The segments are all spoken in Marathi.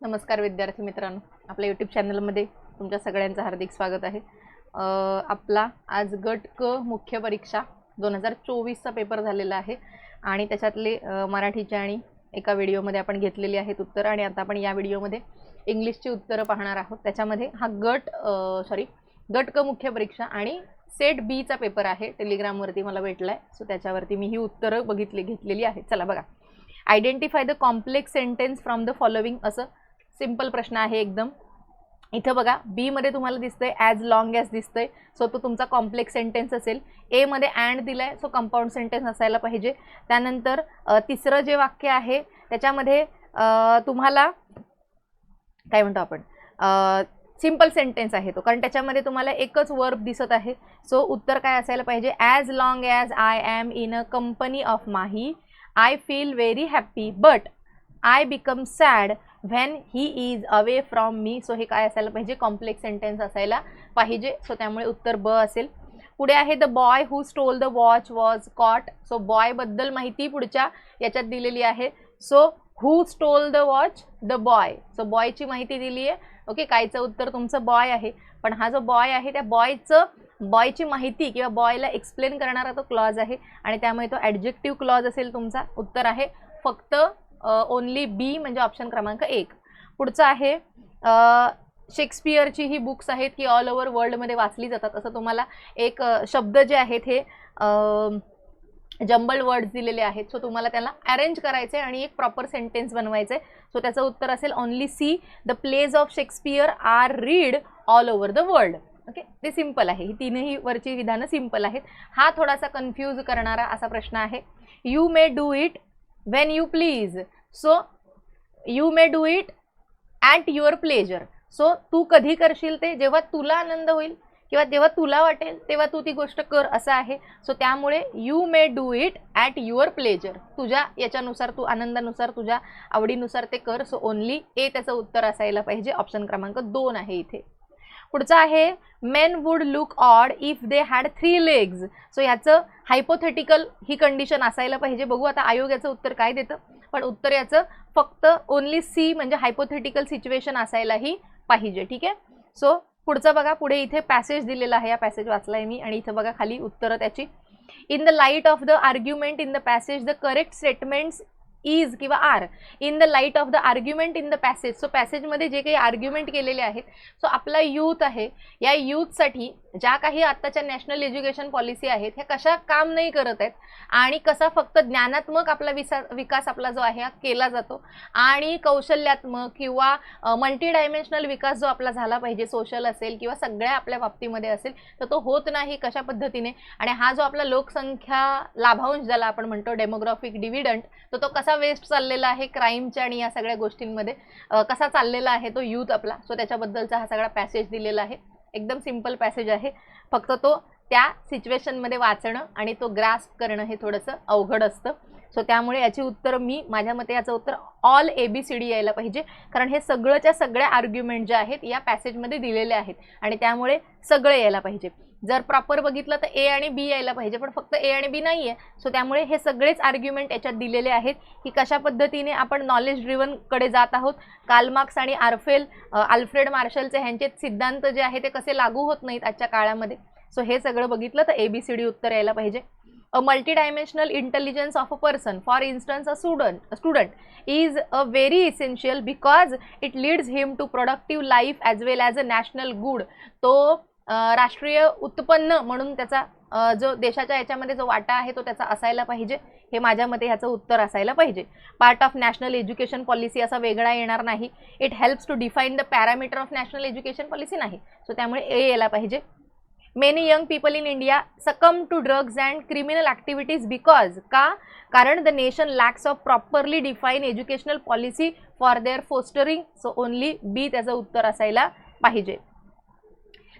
नमस्कार विद्यार्थी मित्रांनो. आपल्या यूट्यूब चॅनलमध्ये तुमच्या सगळ्यांचं हार्दिक स्वागत आहे. आपला आज गट क मुख्य परीक्षा दोन हजार चोवीसचा पेपर झालेला आहे आणि त्याच्यातले मराठीचे आणि एका व्हिडिओमध्ये आपण घेतलेली आहेत उत्तरं आणि आता आपण या व्हिडिओमध्ये इंग्लिशची उत्तरं पाहणार आहोत. त्याच्यामध्ये हा गट सॉरी गट क मुख्य परीक्षा आणि सेट बीचा पेपर आहे. टेलिग्रामवरती मला भेटला आहे सो त्याच्यावरती मी ही उत्तरं बघितली घेतलेली आहेत चला बघा. Identify the complex sentence from the following असं सिंपल प्रश्न आहे एकदम. इथं बघा बीमध्ये तुम्हाला दिसतंय ॲज लॉंग ॲज दिसतंय. सो तो तुमचा कॉम्प्लेक्स सेंटेन्स असेल. एमध्ये मध्ये अँड दिलाय सो कंपाऊंड सेंटेन्स असायला पाहिजे. त्यानंतर तिसरं जे वाक्य आहे त्याच्यामध्ये तुम्हाला काय म्हणतो आपण? सिंपल सेंटेन्स आहे तो. कारण त्याच्यामध्ये तुम्हाला एकच वर्ब दिसत आहे. सो उत्तर काय असायला पाहिजे? As long as I am in a company of Mahi I feel very happy but I become sad when he is away from me so हे काय असायला पाहिजे? कॉम्प्लेक्स सेंटेन्स असायला पाहिजे. सो त्यामुळे उत्तर ब असेल. पुढे आहे the boy who stole the watch was caught so बॉयबद्दल माहिती पुढच्या याच्यात दिलेली आहे. So who stole the watch the boy so बॉयची माहिती दिली आहे. ओके कायचं उत्तर तुमचं बॉय आहे. पण हा जो बॉय आहे त्या बॉयचं बॉयची माहिती किंवा बॉयला एक्सप्लेन करणारा तो क्लॉज आहे. आणि त्यामुळे तो ॲडजेक्टिव्ह क्लॉज असेल तुमचा. उत्तर आहे फक्त ओनली बी म्हणजे ऑप्शन क्रमांक एक. पुढचं आहे शेक्सपियरची ही बुक्स आहेत की ऑल ओव्हर वर्ल्डमध्ये वाचली जातात. असं तुम्हाला एक शब्द जे आहेत हे जंबल वर्ड्स दिलेले आहेत. सो तुम्हाला त्याला अरेंज करायचे आणि एक प्रॉपर सेंटेन्स बनवायचे आहे सो त्याचं उत्तर असेल only C the plays of Shakespeare are read all over the world okay ते सिंपल आहे. ही तीनही वरची विधानं सिंपल आहेत. हा थोडासा कन्फ्यूज करणारा असा प्रश्न आहे. You may do it when you please so you may do it at your pleasure so तू कधी करशील ते? जेव्हा तुला आनंद होईल किंवा जेव्हा तुला वाटेल तेव्हा तू ती गोष्ट कर असं आहे. सो त्यामुळे you may do it at your pleasure तुझ्या याच्यानुसार तू आनंदानुसार तुझ्या आवडीनुसार ते कर. सो ओनली ए त्याचं उत्तर असायला पाहिजे. ऑप्शन क्रमांक दोन आहे इथे. पुढचं आहे men would look odd if they had three legs so याचं हायपोथेटिकल ही कंडिशन असायला पाहिजे. बघू आता आयोग याचं उत्तर काय देतं. पण उत्तर याचं फक्त ओनली सी म्हणजे हायपोथेटिकल सिच्युएशन असायलाही पाहिजे. ठीक आहे? सो पुढचं बघा पुढे इथे पॅसेज दिलेला आहे. या पॅसेज वाचलाय मी आणि इथं बघा खाली उत्तरं त्याची. In the light of the argument in the passage the correct statements is किंवा are in the light of the argument in the passage so पॅसेजमध्ये जे काही आर्ग्युमेंट केलेले आहेत सो आपला यूथ आहे या यूथसाठी ज्या काही आत्ताच्या नॅशनल एज्युकेशन पॉलिसी आहेत ह्या कशा काम नाही करत आहेत आणि कसा फक्त ज्ञानात्मक आपला विसा विकास आपला जो आहे हा केला जातो आणि कौशल्यात्मक किंवा मल्टी डायमेन्शनल विकास जो आपला झाला पाहिजे सोशल असेल किंवा सगळ्या आपल्या बाबतीमध्ये असेल तर तो होत नाही कशा पद्धतीने. आणि हा जो आपला लोकसंख्या लाभांश ज्याला आपण म्हणतो डेमोग्राफिक डिव्हिडंट तर तो कसा वेस्ट चाललेला आहे क्राईमच्या आणि या सगळ्या गोष्टींमध्ये. कसा चाललेला आहे तो यूथ आपला. सो त्याच्याबद्दलचा हा सगळा पॅसेज दिलेला आहे. एकदम सिंपल पॅसेज आहे. फक्त तो त्या सिच्युएशनमध्ये वाचणं आणि तो ग्रास्प करणं हे थोडंसं अवघड असतं. सो त्यामुळे याची उत्तर मी माझ्या मते याचं उत्तर all A B C D यायला पाहिजे. कारण हे सगळंच्या सगळ्या आर्ग्युमेंट ज्या आहेत या पॅसेजमध्ये दिलेले आहेत. आणि त्यामुळे सगळे यायला पाहिजे. जर प्रॉपर बघितलं तर ए आणि बी यायला पाहिजे पण फक्त ए आणि बी नाही आहे सो त्यामुळे हे सगळेच आर्ग्युमेंट याच्यात दिलेले आहेत की कशा पद्धतीने आपण नॉलेज ड्रिव्हनकडे जात आहोत. कालमार्क्स आणि आर्फेल आल्फ्रेड मार्शलचे ह्यांचे सिद्धांत जे आहे ते कसे लागू होत नाहीत आजच्या काळामध्ये. सो हे सगळं बघितलं तर ए बी सी डी उत्तर यायला पाहिजे. A multidimensional intelligence of a person for instance a student student is a very essential because it leads him to productive life as well as a national good तो राष्ट्रीय उत्पन्न म्हणून त्याचा जो देशाच्या याच्यामध्ये जो वाटा आहे तो त्याचा असायला पाहिजे. हे माझ्या मते ह्याचं उत्तर असायला पाहिजे. Part of national education policy असा वेगळा येणार नाही. It helps to define the parameter of national education policy नाही. सो त्यामुळे ए यायला पाहिजे. Many young people in India succumb to drugs and criminal activities because का? कारण the nation lacks of properly define educational policy for their fostering so only B त्याचं उत्तर असायला पाहिजे.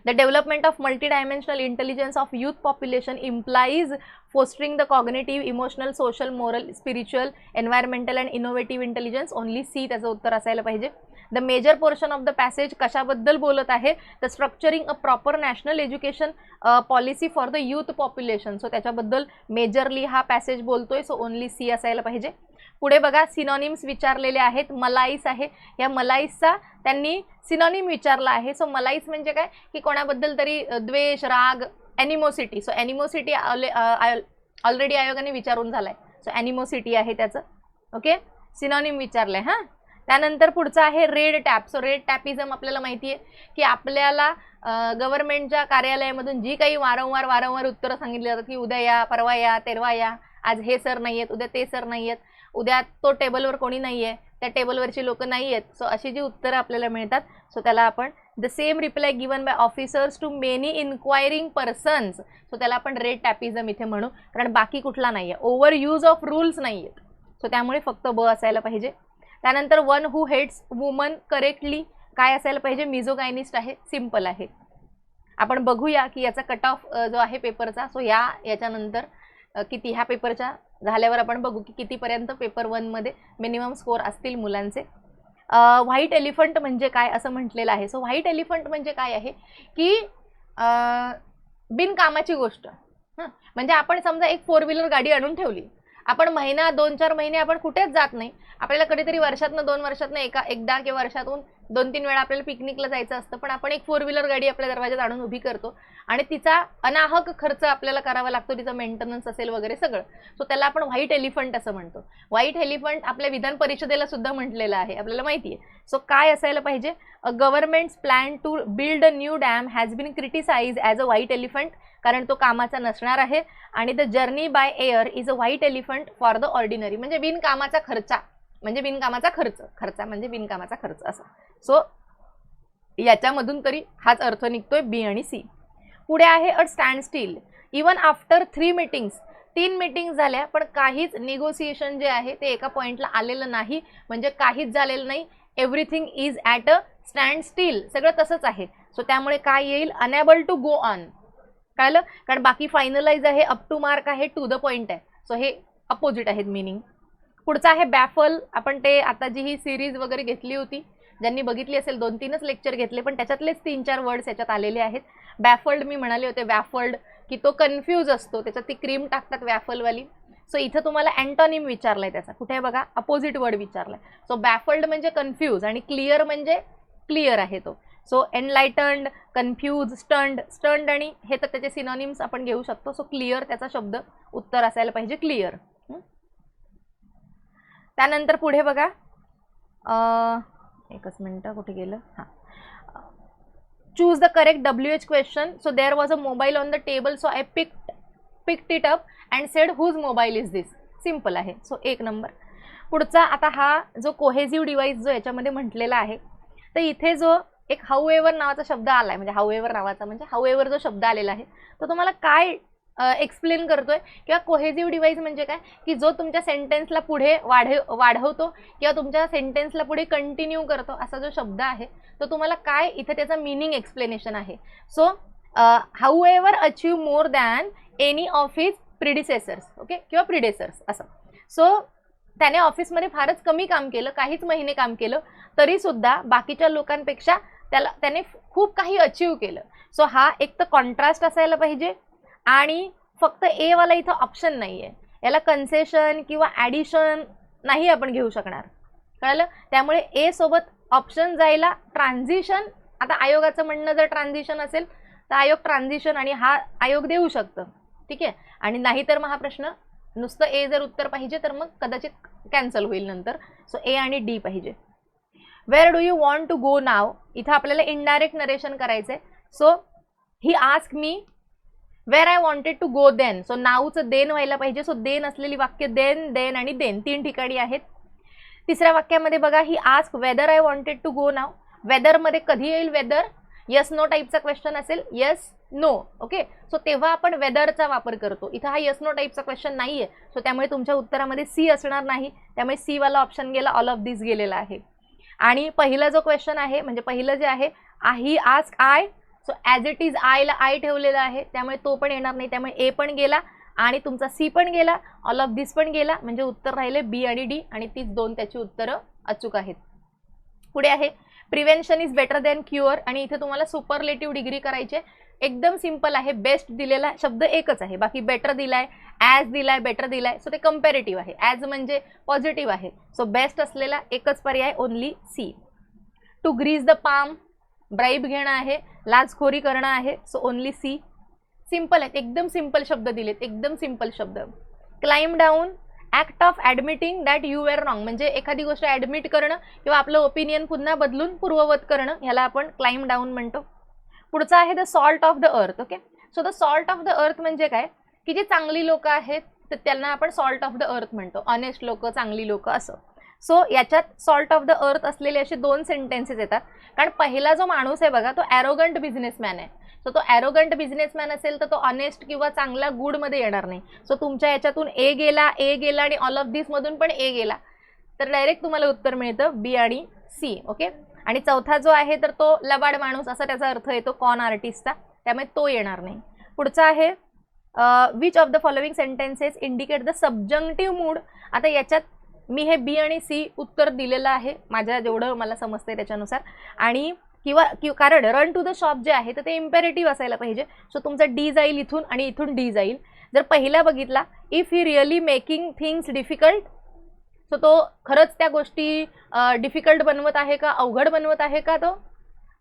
The development of multidimensional intelligence of youth population implies fostering the cognitive emotional social moral spiritual environmental and innovative intelligence only C त्याचं उत्तर असायला पाहिजे. The major portion of the passage कशाबद्दल बोलत आहे? The structuring a proper national education policy for the youth population so त्याच्याबद्दल मेजरली हा पॅसेज बोलतोय. सो ओनली सी असायला पाहिजे. पुढे बघा सिनॉनिम्स विचारलेले आहेत मलाईस आहे. या मलाईसचा त्यांनी सिनॉनिम विचारला आहे. सो मलाईस म्हणजे काय? की कोणाबद्दल तरी द्वेष राग ॲनिमोसिटी सो ॲनिमोसिटी ऑलरेडी आयोगाने विचारून झालाय. सो ॲनिमोसिटी आहे त्याचं. ओके सिनॉनिम विचारलंय हां? त्यानंतर पुढचं आहे red tape so red tapism आपल्याला माहिती आहे की आपल्याला गव्हर्नमेंटच्या कार्यालयामधून जी काही वारंवार वारंवार उत्तरं सांगितली जातात की उद्या या परवा या तेरवा या आज हे सर नाही आहेत उद्या ते सर नाही आहेत उद्या तो टेबलवर कोणी नाही आहे त्या टेबलवरची लोक नाही आहेत सो अशी जी उत्तरं आपल्याला मिळतात सो त्याला आपण the same reply given by officers to many inquiring persons so त्याला आपण रेड टॅपिझम इथे म्हणू कारण बाकी कुठला नाही आहे ओव्हर यूज ऑफ रूल्स नाही आहेत सो त्यामुळे फक्त ब असायला पाहिजे. त्यानंतर one who heads woman correctly काय असायला पाहिजे? मिझोगायनिस्ट आहे सिंपल आहे. आपण बघूया की याचा कट ऑफ जो आहे पेपरचा सो या याच्यानंतर किती ह्या पेपरच्या झाल्यावर आपण बघू की कितीपर्यंत पेपर वनमध्ये मिनिमम स्कोअर असतील मुलांचे. व्हाईट एलिफंट म्हणजे काय असं म्हटलेलं आहे. सो व्हाईट एलिफंट म्हणजे काय आहे की बिनकामाची गोष्ट. हां म्हणजे आपण समजा एक फोर व्हीलर गाडी आणून ठेवली. आपण महिना दोन चार महिने आपण कुठेच जात नाही. आपल्याला कधीतरी वर्षातनं दोन वर्षातनं एका एकदा किंवा वर्षातून दोन तीन वेळा आपल्याला पिकनिकला जायचं असतं. पण आपण एक फोर व्हीलर गाडी आपल्या दरवाजात आणून उभी करतो. आणि तिचा अनाहक खर्च आपल्याला करावा लागतो तिचा मेंटेनन्स असेल वगैरे सगळं. सो त्याला आपण व्हाईट एलिफंट असं म्हणतो. व्हाईट एलिफंट आपल्या विधान परिषदेला सुद्धा म्हटलेलं आहे. आपल्याला माहिती आहे. सो काय असायला पाहिजे? A government's plan to build a new dam has been criticise as a white elephant कारण तो कामाचा नसणार आहे. आणि the journey by air is a white elephant for the ordinary म्हणजे बिनकामाचा खर्चा. म्हणजे बिनकामाचा खर्च. खर्चा म्हणजे बिनकामाचा खर्च असा. सो याच्यामधून तरी हाच अर्थ निघतोय बी आणि सी पुढे आहे a standstill even after three meetings तीन मिटिंग झाल्या पण काहीच निगोसिएशन जे आहे ते एका पॉईंटला आलेलं नाही. म्हणजे काहीच झालेलं नाही. Everything is at a standstill सगळं तसंच आहे. सो त्यामुळे काय येईल? अनॅबल टू गो ऑन कळलं? कारण बाकी फायनलाइज आहे अप टू मार्क आहे टू द पॉईंट आहे. सो हे अपोजिट आहेत मिनिंग पुढचं आहे बॅफल आपण ते आता जी ही सिरीज वगैरे घेतली होती ज्यांनी बघितली असेल दोन तीनच लेक्चर घेतले पण त्याच्यातलेच तीन चार वर्ड्स याच्यात आलेले आहेत. बॅफल्ड मी म्हणाले होते वॅफल्ड की तो कन्फ्यूज असतो. त्याच्यात ती क्रीम टाकतात वॅफलवाली सो इथं तुम्हाला अँटॉनिम विचारलाय त्याचा. कुठे आहे बघा? अपोजिट वर्ड विचारलाय. सो बॅफल्ड म्हणजे कन्फ्यूज आणि क्लिअर म्हणजे क्लिअर आहे तो. So enlightened confuse stunned stunned आणि हे तर त्याचे सिनॉनिम्स आपण घेऊ शकतो. सो क्लिअर त्याचा शब्द उत्तर असायला पाहिजे. क्लिअर त्यानंतर पुढे बघा. एकच मिनटं कुठे गेलं? हां. Choose the correct W H question so there was a mobile on the table so I pick picked it up and said whose mobile is this simple आहे. सो एक नंबर पुढचा आता हा जो कोहेजिव्ह डिवाइस जो याच्यामध्ये म्हटलेला आहे तर इथे जो एक हाऊएवर नावाचा शब्द आला आहे म्हणजे हाऊएवर नावाचा म्हणजे हाऊएवर जो शब्द आलेला आहे तो तुम्हाला काय एक्सप्लेन करतोय किंवा कोहेजिव्ह डिवाइस म्हणजे काय? की जो तुमच्या सेंटेन्सला पुढे वाढव वाढवतो किंवा तुमच्या सेंटेन्सला पुढे कंटिन्यू करतो असा जो शब्द आहे तो तुम्हाला काय इथे त्याचा मिनिंग एक्सप्लेनेशन आहे? So however achieve more than any of his predecessors okay किंवा प्रिडेसर्स असं. सो त्याने ऑफिसमध्ये फारच कमी काम केलं काहीच महिने काम केलं तरीसुद्धा बाकीच्या लोकांपेक्षा त्याला त्याने खूप काही अचीव केलं. सो हा एक तर कॉन्ट्रास्ट असायला पाहिजे आणि फक्त एवाला इथं ऑप्शन नाही आहे याला कन्सेशन किंवा ॲडिशन नाही आपण घेऊ शकणार. कळलं? त्यामुळे ए सोबत ऑप्शन जायला ट्रान्झिशन आता आयोगाचं म्हणणं जर ट्रान्झिशन असेल तर आयोग ट्रान्झिशन आणि हा आयोग देऊ शकतं. ठीक आहे? आणि नाहीतर मग हा प्रश्न नुसतं ए जर उत्तर पाहिजे तर मग कदाचित कॅन्सल होईल नंतर. सो ए आणि डी पाहिजे. Where do you want to go now इथं आपल्याला इनडायरेक्ट नरेशन करायचं आहे so he ask me where I wanted to go then so नावचं then व्हायला पाहिजे. सो देन असलेली वाक्य देन देन आणि देन तीन ठिकाणी आहेत. तिसऱ्या वाक्यामध्ये बघा he ask whether I wanted to go now वेदरमध्ये कधी येईल वेदर यस नो टाईपचा क्वेश्चन असेल. यस नो ओके सो तेव्हा आपण वेदरचा वापर करतो. इथं हा यस नो टाईपचा क्वेश्चन नाही आहे सो त्यामुळे तुमच्या उत्तरामध्ये सी असणार नाही. त्यामुळे सीवाला ऑप्शन गेला. ऑल ऑफ दिस गेलेला आहे. आणि पहिला जो क्वेश्चन आहे म्हणजे पहिलं जे आहे he ask I. So as it is आयला आय ठेवलेला आहे. त्यामुळे तो पण येणार नाही. त्यामुळे ए पण गेला आणि तुमचा सी पण गेला. ऑल ऑफ दिस पण गेला. म्हणजे उत्तर राहिले बी आणि डी आणि तीच दोन त्याची उत्तरं अचूक आहेत. पुढे आहे prevention is better than cure आणि इथे तुम्हाला सुपरलेटिव्ह डिग्री करायची. आहे. एकदम सिंपल आहे. बेस्ट दिलेला शब्द एकच आहे. बाकी बेटर दिलाय. ॲज दिलाय बेटर दिलाय. सो ते कम्पॅरेटिव्ह आहे. ॲज म्हणजे पॉझिटिव्ह आहे. सो बेस्ट असलेला एकच पर्याय only C to grease the palm bribe घेणं आहे. लाचखोरी करणं आहे. सो ओनली सी सिंपल आहेत. एकदम सिंपल शब्द दिलेत. एकदम सिंपल शब्द. Climb down act of admitting that you were wrong म्हणजे एखादी गोष्ट ॲडमिट करणं किंवा आपलं ओपिनियन पुन्हा बदलून पूर्ववत करणं ह्याला आपण क्लाइम डाऊन म्हणतो. पुढचं आहे the salt of the earth okay so the salt of the earth म्हणजे काय? की जे चांगली लोकं आहेत तर त्यांना आपण सॉल्ट ऑफ द अर्थ म्हणतो. ऑनेस्ट लोक चांगली लोक असं. सो याच्यात सॉल्ट ऑफ द अर्थ असलेले असे दोन सेंटेन्सेस येतात. कारण पहिला जो माणूस आहे बघा तो ॲरोगंट बिझनेसमॅन आहे. सो तो ॲरोगंट बिझनेसमॅन असेल तर तो ऑनेस्ट किंवा चांगला गुडमध्ये येणार नाही. सो तुमच्या याच्यातून ए गेला ए गेला आणि ऑल ऑफ दिसमधून पण ए गेला. तर डायरेक्ट तुम्हाला उत्तर मिळतं बी आणि सी ओके आणि चौथा जो आहे तर तो लबाड माणूस असा त्याचा अर्थ येतो कॉन आर्टिस्टचा त्यामुळे तो येणार नाही. पुढचा आहे which of the following sentences indicate the subjunctive mood आता याच्यात मी हे बी आणि सी उत्तर दिलेलं आहे माझ्या जेवढं मला समजतंय त्याच्यानुसार. आणि किंवा कि कारण रन टू द शॉप जे आहे तर ते इम्पेरेटिव्ह असायला पाहिजे. सो तुमचा डी जाईल इथून आणि इथून डी जाईल. जर पहिला बघितला if he really making things difficult so तो खरंच त्या गोष्टी डिफिकल्ट बनवत आहे का अवघड बनवत आहे का तो?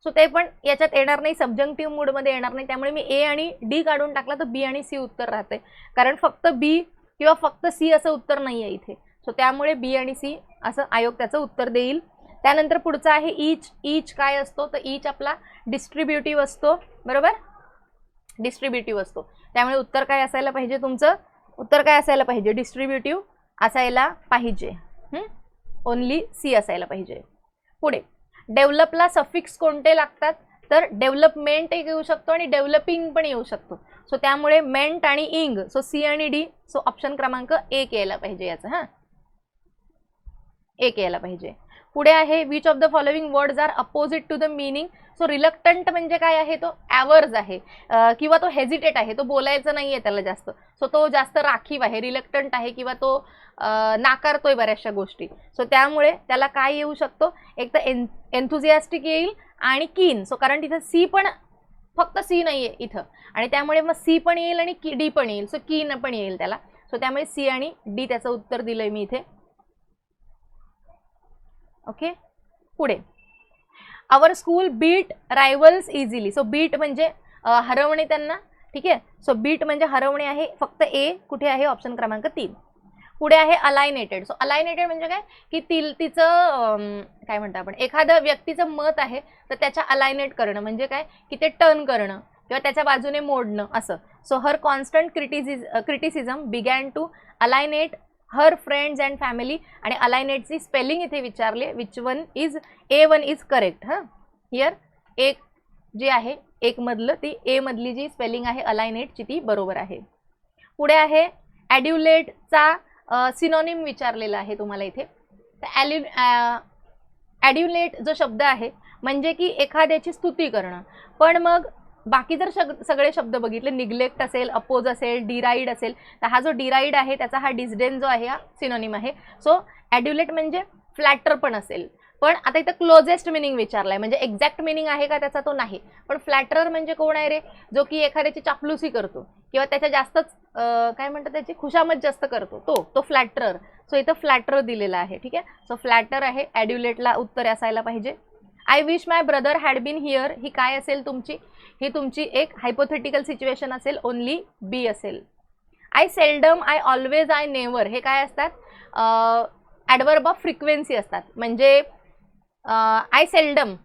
सो ते पण याच्यात येणार नाही सबजंक्टिव्ह मूडमध्ये येणार नाही. त्यामुळे मी ए आणि डी काढून टाकला तर बी आणि सी उत्तर राहते. कारण फक्त बी किंवा फक्त सी असं उत्तर नाही आहे इथे. सो त्यामुळे बी आणि सी असं आयोग त्याचं उत्तर देईल. त्यानंतर पुढचं आहे ईच ईच काय असतो? तर ईच आपला डिस्ट्रीब्युटिव्ह असतो. बरोबर? डिस्ट्रीब्युटिव्ह असतो. त्यामुळे उत्तर काय असायला पाहिजे तुमचं? उत्तर काय असायला पाहिजे? डिस्ट्रीब्युटिव्ह असायला पाहिजे. ओनली सी असायला पाहिजे. पुढे. डेव्हलपला सफिक्स कोणते लागतात? तर डेव्हलपमेंट एक येऊ शकतो आणि डेव्हलपिंग पण येऊ शकतो. सो त्यामुळे मेंट आणि इंग सो सी आणि डी सो ऑप्शन क्रमांक एक यायला पाहिजे याचं हां. एक यायला पाहिजे. पुढे आहे which of the following words are opposite to the meaning so reluctant म्हणजे काय आहे? तो ॲवर्स आहे. किंवा तो हेजिटेट आहे. तो बोलायचं नाही आहे त्याला जास्त. सो तो जास्त राखीव आहे रिलक्टंट आहे किंवा तो नाकारतो नाकारतोय बऱ्याचशा गोष्टी. सो त्यामुळे त्याला काय येऊ शकतो? एक तर एन एन्थुझियास्टिक येईल आणि कीन सो कारण तिथं सी पण फक्त सी नाही आहे इथं. आणि त्यामुळे मग सी पण येईल आणि की डी पण येईल. सो कीन पण येईल त्याला. सो त्यामुळे सी आणि डी त्याचं उत्तर दिलं आहे मी इथे. ओके पुढे. Our school beat rivals easily so beat म्हणजे हरवणे त्यांना. ठीक आहे? सो बीट म्हणजे हरवणे आहे फक्त ए कुठे आहे? ऑप्शन क्रमांक तीन. पुढे आहे अलायनेटेड सो अलायनेटेड म्हणजे काय? की ती तिचं काय म्हणतो आपण? एखादं व्यक्तीचं मत आहे तर त्याच्या अलायनेट करणं. म्हणजे काय? की ते टर्न करणं किंवा त्याच्या बाजूने मोडणं असं. So her constant criticise criticism began to alienate her friends and family आणि अलायनेटची स्पेलिंग इथे विचारले which one is a one is correct हां? हिअर एक जे आहे एक मधलं ती एमधली जी स्पेलिंग आहे अलायनेटची ती बरोबर आहे. पुढे आहे ॲड्युलेटचा सिनॉनिम विचारलेला आहे तुम्हाला इथे. तर ॲल्यु ॲड्युलेट जो शब्द आहे म्हणजे की एखाद्याची स्तुती करणं. पण मग बाकी जर शग सगळे शब्द बघितले निग्लेक्ट असेल अपोज असेल डिराईड असेल तर हा जो डिराईड आहे त्याचा हा डिस्डेन जो आहे हा सिनोनिम आहे. सो ॲड्युलेट म्हणजे फ्लॅटर पण असेल. पण आता इथं क्लोजेस्ट मिनिंग विचारलाय. म्हणजे एक्झॅक्ट मिनिंग आहे का त्याचा तो नाही. पण फ्लॅटरर म्हणजे कोण आहे रे? जो की एखाद्याची चापलुसी करतो. किंवा त्याच्या जास्तच काय म्हणतात त्याची? खुशामत जास्त करतो. तो तो फ्लॅटरर सो इथं फ्लॅटर दिलेला आहे. ठीक आहे? सो फ्लॅटर आहे ॲड्युलेटला उत्तर असायला पाहिजे. I wish my brother had been here ही काय असेल तुमची? ही तुमची एक हायपोथेटिकल सिच्युएशन असेल ओनली बी असेल. I seldom I always I never हे काय असतात? ॲडवर्ब ऑफ फ्रिक्वेन्सी असतात. म्हणजे आय सेल्डम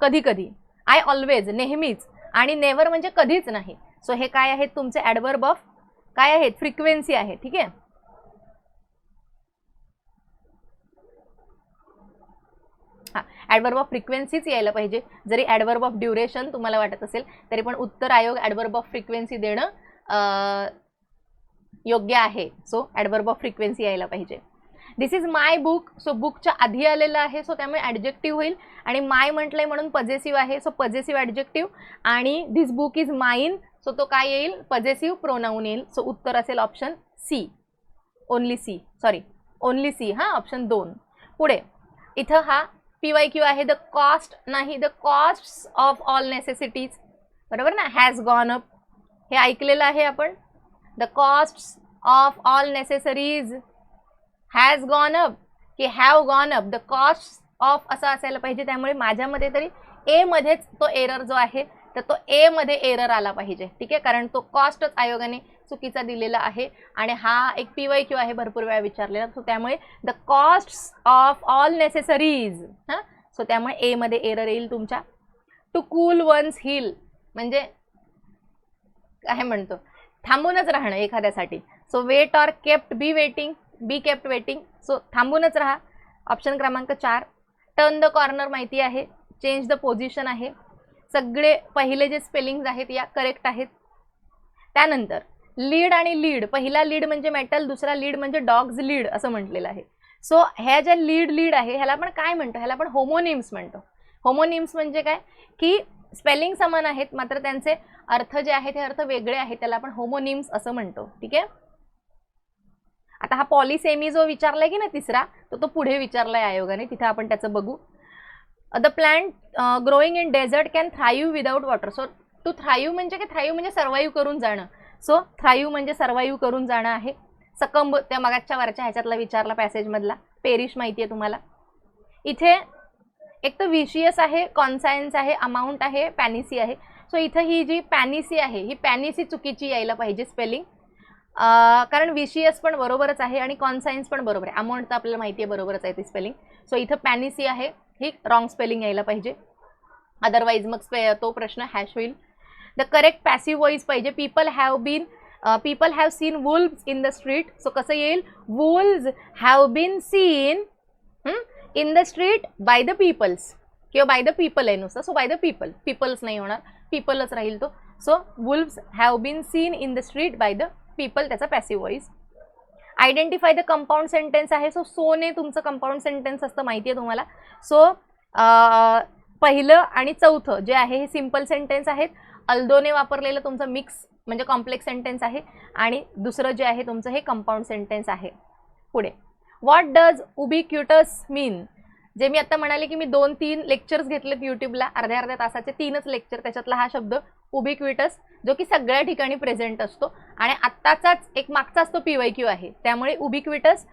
कधी कधी आय ऑलवेज नेहमीच. आणि नेवर म्हणजे कधीच नाही. सो हे काय आहेत तुमचे ॲडवर्ब ऑफ काय आहेत? फ्रिक्वेन्सी आहे. ठीक आहे? हां ॲडवर्ब ऑफ फ्रिक्वेन्सीच यायला पाहिजे. जरी ॲडवर्ब ऑफ ड्युरेशन तुम्हाला वाटत असेल तरी पण उत्तर आयोग ॲडवर्ब ऑफ फ्रिक्वेन्सी देणं योग्य आहे. सो ॲडवर्ब ऑफ फ्रिक्वेन्सी यायला पाहिजे. This is my book so बुकच्या आधी आलेलं आहे. सो त्यामुळे ॲडजेक्टिव्ह होईल. आणि माय म्हटलंय म्हणून पजेसिव्ह आहे. सो पजेसिव्ह ॲडजेक्टिव्ह आणि this book is mine so तो काय येईल? पजेसिव्ह प्रोनाऊन येईल. सो उत्तर असेल option C only C sorry only C हां ऑप्शन दोन. पुढे. इथं हा पी वाय क्यू आहे. द कॉस्ट नाही the cost of all necessities बरोबर ना? हॅज गॉन अप हे ऐकलेलं आहे आपण. The cost of all necessaries has gone up की have gone up the cost of असं असायला पाहिजे. त्यामुळे माझ्यामध्ये तरी एमध्येच तो एरर जो आहे तर तो एमध्ये एरर आला पाहिजे. ठीक आहे? कारण तो कॉस्टच आयोगाने चुकीचा दिलेला आहे आणि हा एक पी वाय क्यू आहे भरपूर वेळा विचारलेला. सो त्यामुळे the cost of all necessaries हां? सो त्यामुळे एमध्ये एरर येईल तुमच्या. टू कूल वन्स हिल म्हणजे काय म्हणतो? थांबूनच राहणं एखाद्यासाठी. So wait or kept be waiting be kept waiting so थांबूनच राहा. ऑप्शन क्रमांक चार टर्न द कॉर्नर माहिती आहे. चेंज द पोझिशन आहे. सगळे पहिले जे स्पेलिंग्ज आहेत या करेक्ट आहेत. त्यानंतर लीड आणि लीड. पहिला लीड म्हणजे मेटल दुसरा लीड म्हणजे डॉग्ज लीड असं म्हटलेलं आहे. सो ह्या ज्या लीड लीड आहे ह्याला आपण काय म्हणतो? ह्याला आपण होमोनिम्स म्हणतो. होमोनिम्स म्हणजे काय? की स्पेलिंग समान आहेत मात्र त्यांचे अर्थ जे आहेत हे अर्थ वेगळे आहेत त्याला आपण होमोनिम्स असं म्हणतो. ठीक आहे? आता हा पॉलिसेमी जो विचारलाय की ना तिसरा तो तो पुढे विचारलाय आयोगाने. तिथे आपण त्याचं बघू. The plant growing in desert can thrive without water so to thrive म्हणजे काय? थ्राईव्ह म्हणजे सर्वाईव्ह करून जाणं. सो थ्राईव्ह म्हणजे सर्वाईव्ह करून जाणं आहे. सकंब त्या मगाच्या वरच्या ह्याच्यातला विचारला पॅसेजमधला पेरिश माहिती आहे तुम्हाला. इथे एक तर विशियस आहे कॉन्सायन्स आहे अमाऊंट आहे पॅनिसी आहे. सो इथं ही जी पॅनिसी आहे ही पॅनिसी चुकीची यायला पाहिजे स्पेलिंग कारण विशियस पण बरोबरच आहे आणि कॉन्सायन्स पण बरोबर आहे. अमाऊंट तर आपल्याला माहिती आहे बरोबरच आहे ती स्पेलिंग सो इथं पॅनिसी आहे ही रॉंग स्पेलिंग यायला पाहिजे. अदरवाईज मग स्पे तो प्रश्न हॅश होईल. द करेक्ट पॅसिव्ह वॉईस पाहिजे. People have been people have seen wolves in the street so कसं येईल? Wolves have been seen in the street by the peoples किंवा बाय द पीपल आहे नुसतं. So by the people peoples नाही होणार. पीपलच राहील तो. So wolves have been seen in the street by the people त्याचा passive voice identify the compound sentence आहे. सो सोने तुमचं कंपाऊंड सेंटेन्स असतं. माहिती आहे तुम्हाला सो uh, पहिलं आणि चौथं जे आहे हे सिंपल सेंटेन्स आहेत. अल्दोने वापरलेलं तुमचं मिक्स म्हणजे कॉम्प्लेक्स सेंटेन्स आहे आणि दुसरं जे आहे तुमचं हे कंपाऊंड सेंटेन्स आहे. पुढे. व्हॉट डज उबिक्युटस मीन जे मी आता म्हणाले की मी दोन तीन लेक्चर्स घेतलेत यूट्यूबला अर्ध्या अर्ध्या तासाचे तीनच लेक्चर त्याच्यातला हा शब्द उबिक्विटस जो की सगळ्या ठिकाणी प्रेझेंट असतो. आणि आत्ताचाच एक मागचाच तो पी वाय क्यू आहे. त्यामुळे उबिक्विटस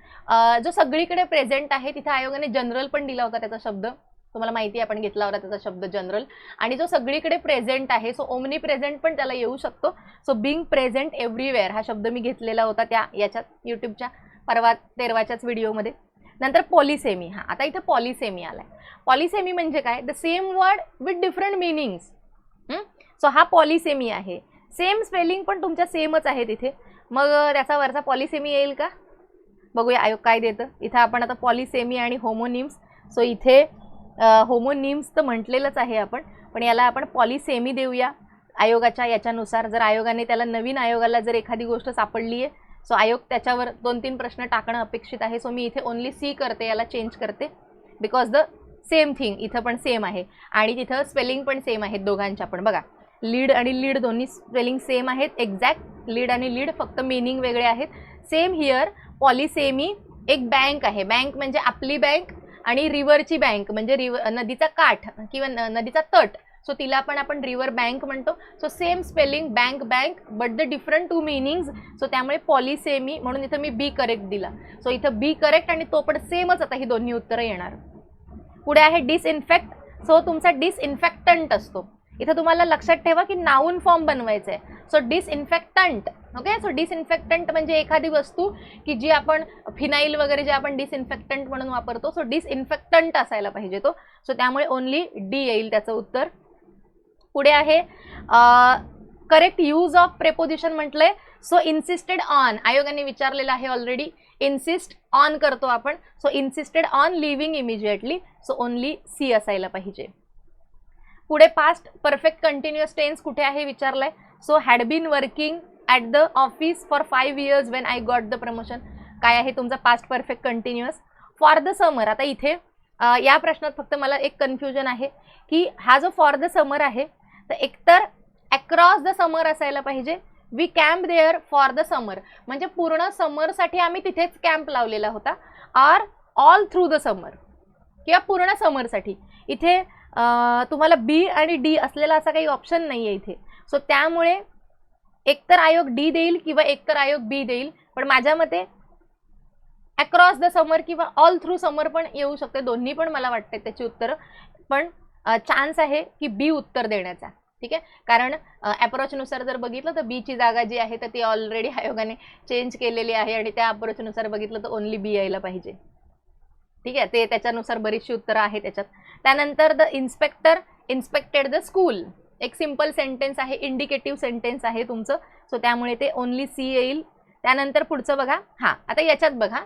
जो सगळीकडे प्रेझेंट आहे तिथे आयोगाने जनरल पण दिला होता त्याचा शब्द. तुम्हाला माहिती आहे आपण घेतला होता त्याचा शब्द जनरल आणि जो सगळीकडे प्रेझेंट आहे सो ओमनी प्रेझेंट पण त्याला येऊ शकतो. सो बिंग प्रेझेंट एव्हरीवेअर हा शब्द मी घेतलेला होता त्या याच्यात यूट्यूबच्या परवा तेरवाच्याच व्हिडिओमध्ये नंतर पॉलिसेमी हा आता इथे पॉलिसेमी आलाय. पॉलिसेमी म्हणजे काय? The same word with different meanings so हा पॉलिसेमी आहे. सेम स्पेलिंग पण तुमच्या सेमच आहे तिथे मग त्याचा वरचा पॉलिसेमी येईल का? बघूया आयोग काय देतं. इथं आपण आता पॉलिसेमी आणि होमोनिम्स सो इथे होमोनिम्स तर म्हटलेलंच आहे आपण पण याला आपण पॉलिसेमी देऊया. आयोगाच्या याच्यानुसार जर आयोगाने त्याला नवीन आयोगाला जर एखादी गोष्ट सापडली आहे सो आयोग त्याच्यावर दोन तीन प्रश्न टाकणं अपेक्षित आहे. सो मी इथे ओनली सी करते याला चेंज करते. बिकॉज द सेम थिंग इथं पण सेम आहे. आणि तिथं स्पेलिंग पण सेम आहेत दोघांच्या पण. बघा लीड आणि लीड दोन्ही स्पेलिंग सेम आहेत. एक्झॅक्ट लीड आणि लीड फक्त मिनिंग वेगळे आहेत. सेम हिअर पॉलिसेमी एक बँक आहे. बँक म्हणजे आपली बँक आणि रिव्हरची बँक म्हणजे रिव्हर नदीचा काठ किंवा न नदीचा तट सो तिला पण आपण रिव्हर बँक म्हणतो. So same spelling bank bank but the different two meanings so त्यामुळे पॉलिसेमी म्हणून इथं मी बी करेक्ट दिला. सो इथं बी करेक्ट आणि तो पण सेमच आता ही दोन्ही उत्तरं येणार. पुढे आहे डिसइन्फेक्ट सो तुमचा डिसइन्फेक्टंट असतो. इथं तुम्हाला लक्षात ठेवा की नाऊन फॉर्म बनवायचं आहे so disinfectant okay so disinfectant म्हणजे एखादी वस्तू की जी आपण फिनाईल वगैरे जे आपण डिसइन्फेक्टंट म्हणून वापरतो सो डिसइन्फेक्टंट असायला पाहिजे तो. सो त्यामुळे ओनली डी येईल त्याचं उत्तर. पुढे आहे करेक्ट यूज ऑफ प्रेपोजिशन म्हटलंय. सो इन्सिस्टेड ऑन आयोगाने विचारलेलं आहे ऑलरेडी इन्सिस्ट ऑन करतो आपण. So insisted on leaving immediately so only C असायला पाहिजे. पुढे पास्ट परफेक्ट कंटिन्युअस टेन्स कुठे आहे विचारलंय? So had been working at the office for five years when I got the promotion काय आहे तुमचा past perfect continuous for the summer आता इथे या प्रश्नात फक्त मला एक कन्फ्युजन आहे की हा जो फॉर द समर आहे तर एकतर अक्रॉस द समर असायला पाहिजे. We camp there for the summer म्हणजे पूर्ण समरसाठी आम्ही तिथेच कॅम्प लावलेला होता. Or all through the summer किंवा पूर्ण समरसाठी इथे तुम्हाला बी आणि डी असलेला असा काही ऑप्शन नाही आहे इथे. सो त्यामुळे एकतर आयोग डी देईल किंवा एकतर आयोग बी देईल. पण माझ्या मते अक्रॉस द समर किंवा ऑल थ्रू समर पण येऊ शकते. दोन्ही पण मला वाटते त्याची उत्तरं. पण चान्स आहे की बी उत्तर देण्याचा. ठीक आहे? कारण अप्रोचनुसार जर बघितलं तर बीची जागा जी आहे तर ती ऑलरेडी आयोगाने चेंज केलेली आहे आणि त्या अप्रोचनुसार बघितलं तर ओनली बी यायला पाहिजे. ठीक आहे? ते त्याच्यानुसार बरीचशी उत्तरं आहे त्याच्यात त्यानंतर the inspector inspected the school एक सिंपल सेंटेन्स आहे इंडिकेटिव्ह सेंटेन्स आहे तुमचं. सो त्यामुळे ते ओनली सी येईल. त्यानंतर पुढचं बघा. हां आता याच्यात बघा.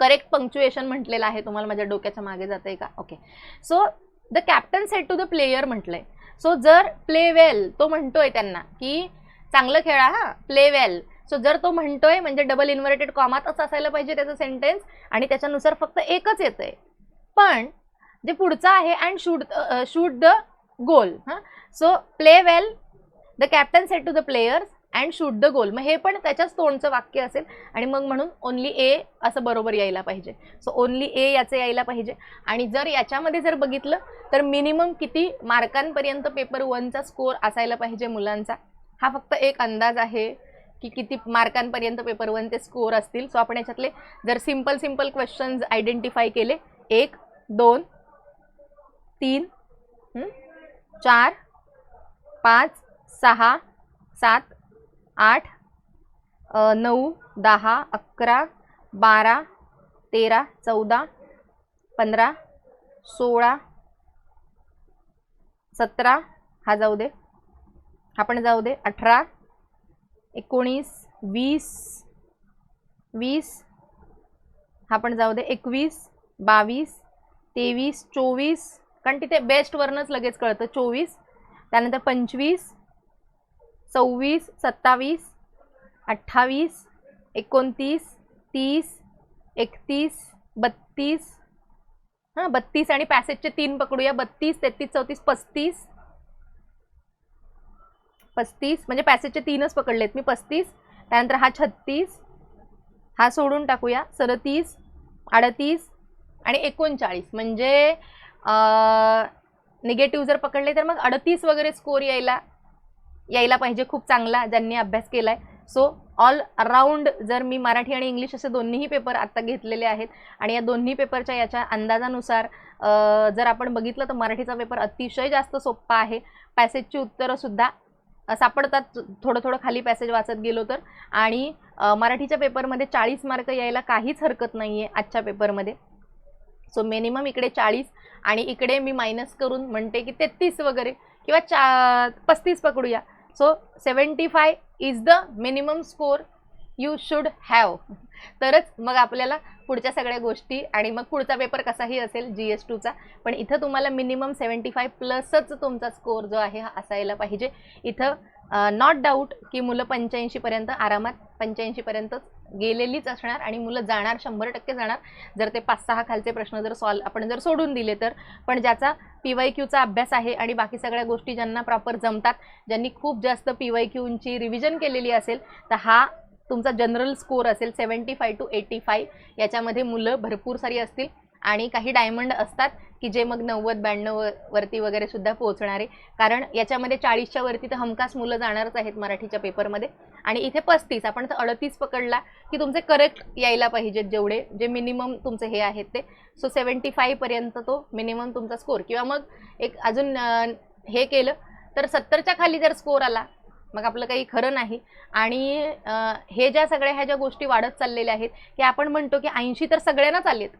करेक्ट पंक्च्युएशन म्हटलेलं आहे. तुम्हाला माझ्या डोक्याच्या मागे जात आहे का? Okay so the captain said to the player म्हटलंय. सो जर प्ले वेल तो म्हणतोय त्यांना की चांगलं खेळा हा. प्ले वेल सो जर तो म्हणतोय म्हणजे डबल इन्व्हर्टेड कॉमातच असायला पाहिजे त्याचं सेंटेन्स आणि त्याच्यानुसार फक्त एकच येतंय. पण जे पुढचं आहे and shoot shoot the goal हां? So play well the captain said to the players and shoot the goal मग हे पण त्याच्याच तोंडचं वाक्य असेल आणि मग म्हणून ओनली ए असं बरोबर यायला पाहिजे. सो ओनली ए याचं यायला पाहिजे. आणि जर याच्यामध्ये जर बघितलं तर मिनिमम किती मार्कांपर्यंत पेपर वनचा स्कोअर असायला पाहिजे मुलांचा? हा फक्त एक अंदाज आहे. की किती मार्कांपर्यंत पेपर वनचे स्कोर असतील. सो आपण याच्यातले जर सिंपल सिंपल क्वेश्चन्स आयडेंटिफाय केले एक दोन तीन चार पाच सहा सात आठ नऊ दहा अकरा बारा तेरा चौदा पंधरा सोळा सतरा हा जाऊ दे. आपण जाऊ दे अठरा एकोणीस वीस वीस हा पण जाऊ दे एकवीस बावीस तेवीस चोवीस कारण तिथे बेस्टवरनंच लगेच कळतं. चोवीस त्यानंतर पंचवीस सव्वीस सत्तावीस अठ्ठावीस एकोणतीस तीस एकतीस बत्तीस हां बत्तीस आणि पॅसेजचे तीन पकडूया. बत्तीस तेहतीस चौतीस पस्तीस पस्तीस म्हणजे पॅसेजचे तीनच पकडलेत. मी पस्तीस त्यानंतर हा छत्तीस हा सोडून टाकूया. सदतीस अडतीस आणि एकोणचाळीस. म्हणजे निगेटिव्ह जर पकडले तर मग अडतीस वगैरे स्कोर यायला यायला पाहिजे. खूप चांगला ज्यांनी अभ्यास केला आहे सो ऑल अराउंड जर मी मराठी आणि इंग्लिश असे दोन्हीही पेपर आत्ता घेतलेले आहेत आणि या दोन्ही पेपरच्या याच्या अंदाजानुसार जर आपण बघितलं तर मराठीचा पेपर अतिशय जास्त सोप्पा आहे. पॅसेजची उत्तरंसुद्धा सापडतात. थोडं थोडं खाली पॅसेज वाचत गेलो तर. आणि मराठीच्या पेपरमध्ये चाळीस मार्क यायला काहीच हरकत नाही आहे आजच्या पेपरमध्ये सो मिनिमम इकडे चाळीस आणि इकडे मी मायनस करून म्हणते की तेहतीस वगैरे किंवा चा पस्तीस पकडूया. So seventy five is the minimum score you should have तरच मग आपल्याला पुढच्या सगळ्या गोष्टी आणि मग पुढचा पेपर कसाही असेल जी एस टूचा पण इथं तुम्हाला मिनिमम सेवन्टी फाय प्लसच तुमचा स्कोअर जो आहे हा असायला पाहिजे. इथं नॉट डाऊट की मुलं पंच्याऐंशीपर्यंत आरामात पंच्याऐंशीपर्यंतच गेलेलीच असणार आणि मुलं जाणार शंभर टक्के जाणार. जर ते पाच सहा खालचे प्रश्न जर सॉल्व आपण जर सोडून दिले तर. पण ज्याचा पी वाय क्यूचा अभ्यास आहे आणि बाकी सगळ्या गोष्टी ज्यांना प्रॉपर जमतात ज्यांनी खूप जास्त पी वाय क्यूंची रिव्हिजन केलेली असेल तर हा तुमचा जनरल स्कोर असेल seventy five to eighty five याच्यामध्ये मुलं भरपूर सारी असतील. आणि काही डायमंड असतात की जे मग नव्वद ब्याण्णव वरती वगैरे सुद्धा पोहोचणारे. कारण याच्यामध्ये चाळीसच्या वरती तर हमखास मुलं जाणारच आहेत मराठीच्या पेपरमध्ये आणि इथे पस्तीस आपण तर अडतीस पकडला की तुमचे करेक्ट यायला पाहिजेत जेवढे जे मिनिमम तुमचे हे आहेत ते. सो सेवन्टी फायपर्यंत तो मिनिमम तुमचा स्कोर किंवा मग एक अजून हे केलं तर सत्तरच्या खाली जर स्कोर आला मग आपलं काही खरं नाही. आणि हे ज्या सगळ्या ह्या ज्या गोष्टी वाढत चाललेल्या आहेत की आपण म्हणतो की ऐंशी तर सगळ्यांनाच आलेत.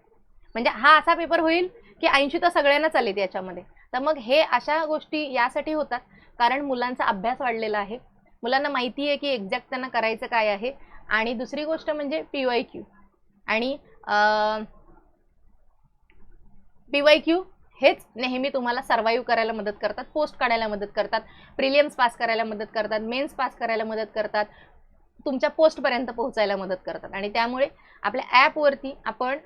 म्हणजे हा असा पेपर होईल की ऐंशी तर सगळ्यांनाच आलेत याच्यामध्ये. तर मग हे अशा गोष्टी यासाठी होतात. कारण मुलांचा अभ्यास वाढलेला आहे. मुलांना माहिती आहे की एक्झॅक्ट त्यांना करायचं काय आहे. आणि दुसरी गोष्ट म्हणजे पी वाय क्यू आणि पी वाय क्यू हेच नेहमी तुम्हाला सर्वाईव्ह करायला मदत करतात पोस्ट काढायला मदत करतात प्रिलियम्स पास करायला मदत करतात मेन्स पास करायला मदत करतात तुमच्या पोस्टपर्यंत पोहोचायला मदत करतात. आणि त्यामुळे आपल्या ॲपवरती आपण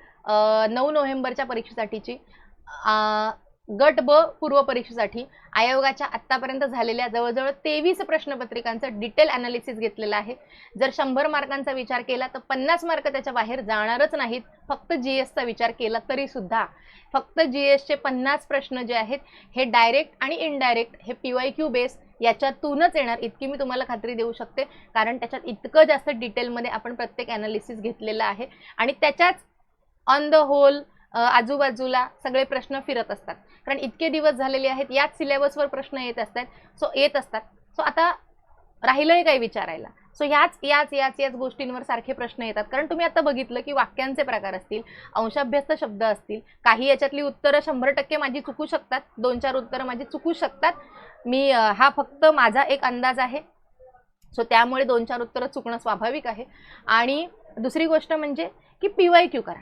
नऊ नोव्हेंबरच्या परीक्षेसाठीची गट ब पूर्व परीक्षेसाठी आयोगाच्या आत्तापर्यंत झालेल्या जवळजवळ तेवीस प्रश्नपत्रिकांचं डिटेल अनालिसिस घेतलेलं आहे. जर शंभर मार्कांचा विचार केला तर पन्नास मार्क त्याच्या बाहेर जाणारच नाहीत. फक्त जी एसचा विचार केला तरी सुद्धा. फक्त जी एसचे पन्नास प्रश्न जे आहेत हे डायरेक्ट आणि इनडायरेक्ट हे पी वाय क्यू बेस याच्यातूनच येणार. इतकी मी तुम्हाला खात्री देऊ शकते. कारण त्याच्यात इतकं जास्त डिटेलमध्ये आपण प्रत्येक ॲनालिसिस घेतलेलं आहे. आणि त्याच्याच ऑन द होल आजूबाजूला सगळे प्रश्न फिरत असतात. कारण इतके दिवस झालेले आहेत याच सिलेबसवर प्रश्न येत असतात सो येत असतात. सो आता राहिलंय काय विचारायला? सो ह्याच याच याच याच गोष्टींवर सारखे प्रश्न येतात. कारण तुम्ही आता बघितलं की वाक्यांचे प्रकार असतील अंशाभ्यस्त शब्द असतील काही याच्यातली उत्तरं शंभर टक्के माझी चुकू शकतात दोन चार उत्तरं माझी चुकू शकतात. मी हा फक्त माझा एक अंदाज आहे. सो त्यामुळे दोन चार उत्तरं चुकणं स्वाभाविक आहे. आणि दुसरी गोष्ट म्हणजे की पी वाय क्यू करा.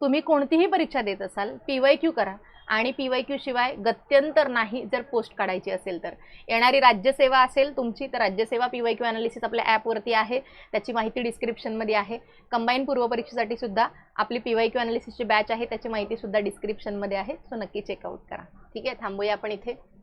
तुम्ही कोणतीही परीक्षा देत असाल पी वाय क्यू करा. आणि पी वाय क्यू शिवाय गत्यंतर नाही जर पोस्ट काढायची असेल तर. येणारी राज्यसेवा असेल तुमची तर राज्यसेवा पी वाय क्यू अनालिसिस आपल्या ॲपवरती आहे. त्याची माहिती डिस्क्रिप्शनमध्ये आहे. कंबाईन पूर्व परीक्षेसाठी सुद्धा आपली पी वाय क्यू अनालिसिसची बॅच आहे. त्याची माहितीसुद्धा डिस्क्रिप्शनमध्ये आहे. सो नक्की चेकआउट करा. ठीक आहे? थांबूया आपण इथे.